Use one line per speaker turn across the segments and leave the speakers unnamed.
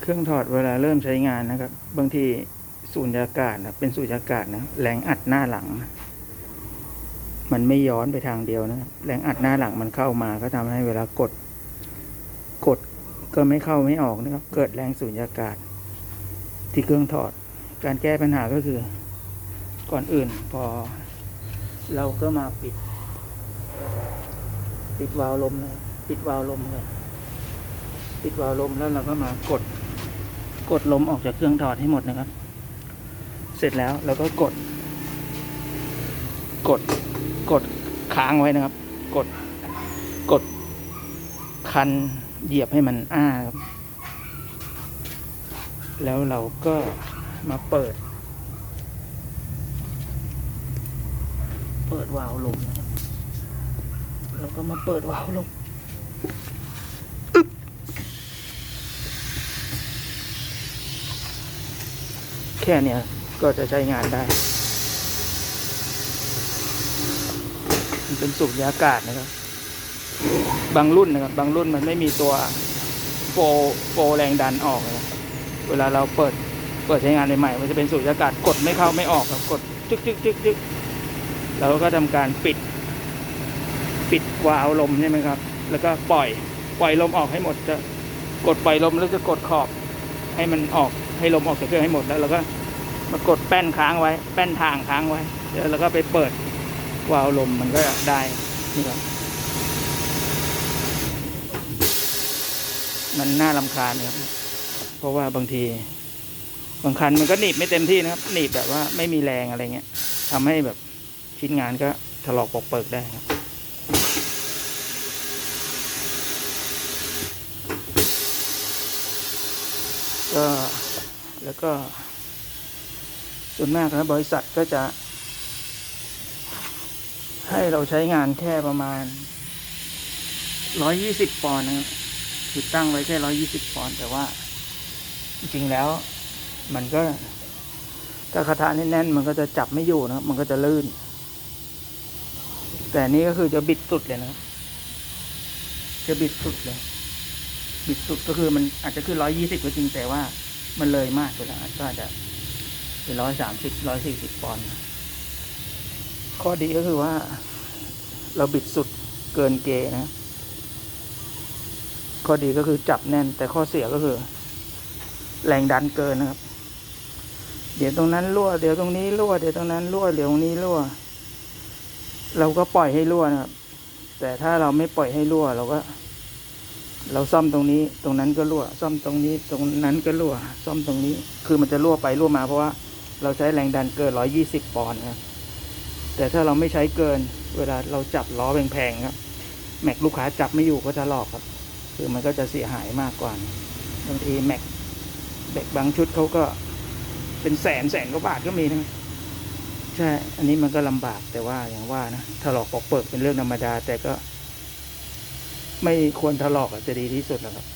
เครื่องถอดเวลาเริ่มใช้งานนะครับ บางทีสูญญากาศนะเป็นสูญญากาศนะแรงอัดหน้าหลัง มันไม่ย้อนไปทางเดียวนะครับแรงอัดหน้าหลังมันเข้ามาก็ทำให้เวลากด กดก็ไม่เข้าไม่ออกนะครับ เกิดแรงสูญญากาศ ที่เครื่องถอด การแก้ปัญหาก็คือ ก่อนอื่น พอ เราก็มาปิด ปิดวาล์วลมเลยปิดวาล์วลมเลยปิดวาล์วลมแล้วเราก็มากด กดลมออกจากเครื่องถอดให้หมดนะครับ เสร็จแล้วเราก็กด กดกดค้างไว้นะครับ กดกดคันเหยียบให้มันอ้าครับ แล้วเราก็มาเปิด เปิดวาล์วลมนะครับเราก็มาเปิดวาล์วลมอึ๊บ แค่เนี้ยก็จะใช้งานได้ มันเป็นสูบยากาศนะครับ บางรุ่นนะครับ บางรุ่นมันไม่มีตัวโฟโฟแรงดันออกนะเวลาเราเปิดเปิดใช้งานใหม่ๆมันจะเป็นสูบยากาศกดไม่เข้าไม่ออกครับกดจึ๊กจึ๊กจึ๊กจึ๊กเราก็ทำการปิด ปิดวาล์วลมใช่ไหมครับ แล้วก็ปล่อยปล่อยลมออกให้หมดจะกดปล่อยลมแล้วจะกดขอบให้มันออก ให้ลมออกจากเครื่องให้หมดแล้วเราก็มากดแป้นค้างไว้ แป้นทางค้างไว้แล้วเราก็ไปเปิดวาล์วลมมันก็ได้นี่ครับมันน่าลำคาญนครับ เพราะว่าบางที บางคันมันก็หนีบไม่เต็มที่นะครับ หนีบแบบว่าไม่มีแรงอะไรเงี้ยทำให้แบบชิ้นงานก็ถลอกปอกเปิกได้ครับก็ แล้วก็ ส่วนมากนะบริษัทก็จะ ให้เราใช้งานแค่ประมาณร้อยยี่สิบปอนด์นะครับคือตั้งไว้แค่ร้อยี่สิบปอนด์แต่ว่า จริงๆแล้ว มันก็ถ้าคาถาแน่นๆมันก็จะจับไม่อยู่นะมันก็จะลื่น แต่นี้ก็คือจะบิดสุดเลยนะจะบิดสุดเลย บิดสุดก็คือมันอาจจะขึ้นร้อยยี่สิบก็จริงแต่ว่า มันเลยมากไปแล้วก็อาจจะเป็นร้อยสามสิบร้อยสี่สิบปอนด์ข้อดีก็คือว่า เราบิดสุดเกินเกณฑ์นะ ข้อดีก็คือจับแน่น แต่ข้อเสียก็คือ แรงดันเกินนะครับ เดี๋ยวตรงนั้นรั่ว เดี๋ยวตรงนี้รั่ว เดี๋ยวตรงนั้นรั่ว เดี๋ยวตรงนี้รั่ว เราก็ปล่อยให้รั่วนะครับ แต่ถ้าเราไม่ปล่อยให้รั่ว เราก็ เราซ่อมตรงนี้ ตรงนั้นก็รั่ว ซ่อมตรงนี้ ตรงนั้นก็รั่ว ซ่อมตรงนี้ คือมันจะรั่วไปรั่วมาเพราะว่าเราใช้แรงดันเกินร้อยี่สิบปอนด์ครับ แต่ถ้าเราไม่ใช้เกิน เวลาเราจับล้อแพงๆครับ แม็กลูกค้าจับไม่อยู่ก็จะหลอกครับ คือมันก็จะเสียหายมากกว่า บางทีแม็กเด็กบางชุดเขาก็เป็นแสนแสนกว่าบาทก็มีนะใช่ อันนี้มันก็ลำบากแต่ว่าอย่างว่านะถลอกปอกเปิกเป็นเรื่องธรรมดา แต่ก็ ไม่ควรถลอกอะจะดีที่สุดแล้วครับ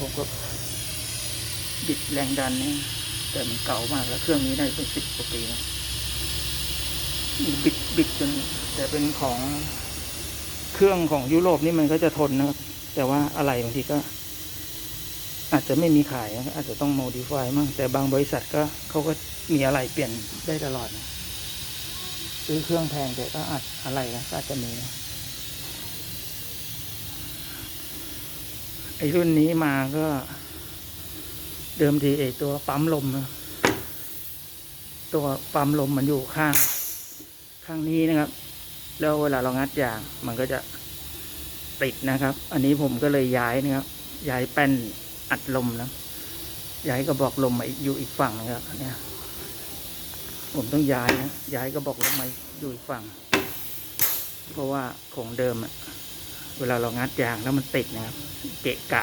ผมก็บิดแรงดันนี่แต่มันเก่ามากแล้วเครื่องนี้ได้เป็นสิบกว่าปีแล้วบิดบิดจนแต่เป็นของเครื่องของยุโรปนี่มันก็จะทนนะครับ แต่ว่าอะไรบางทีก็ อาจจะไม่มีขายอาจจะต้องโมดิฟายมั่งแต่บางบริษัทก็เขาก็มีอะไรเปลี่ยนได้ตลอด ซื้อเครื่องแพงแต่ก็อาจอะไรนะก็อาจจะมีนะ ไอรุ่นนี้มาก็ เดิมทีไอตัวปั๊มลมนะตัวปั๊มลมมันอยู่ข้าง ข้างนี้นะครับ แล้วเวลาเรางัดยางมันก็จะติดนะครับ อันนี้ผมก็เลยย้ายนะครับ ย้ายแป้นอัดลมนะย้ายกระบอกลมมาอยู่อีกฝั่งนะครับเนี่ยผมต้องย้ายนะย้ายกระบอกลมมาอยู่อีกฝั่ง เพราะว่าของเดิมอะ เวลาเรางัดยางแล้วมันติดนะครับ เกะกะ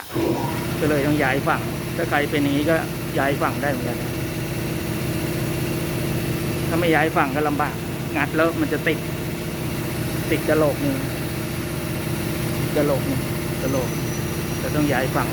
ก็เลยต้องย้ายฝั่ง ถ้าใครเป็นอย่างนี้ก็ย้ายฝั่งได้เหมือนกัน ถ้าไม่ย้ายฝั่งก็ลำบาก งัดแล้วมันจะติด ติดกระโหลกหนึ่งกระโหลกนึงกระโหลกจะต้องย้ายฝั่ง